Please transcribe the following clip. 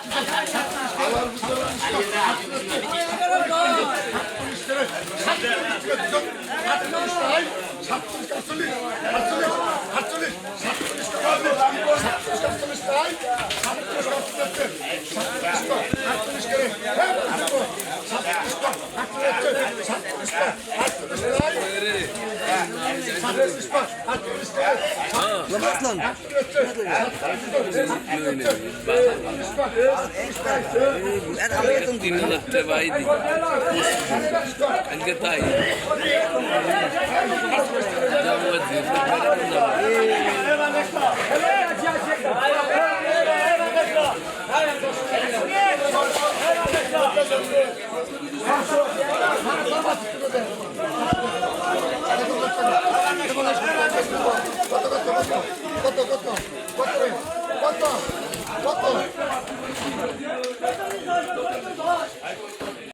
Yeah. তিন লাখ টাকা ভাই কালকে তাই যাব কত Quanto? Quanto? Quanto? Quanto? Quanto?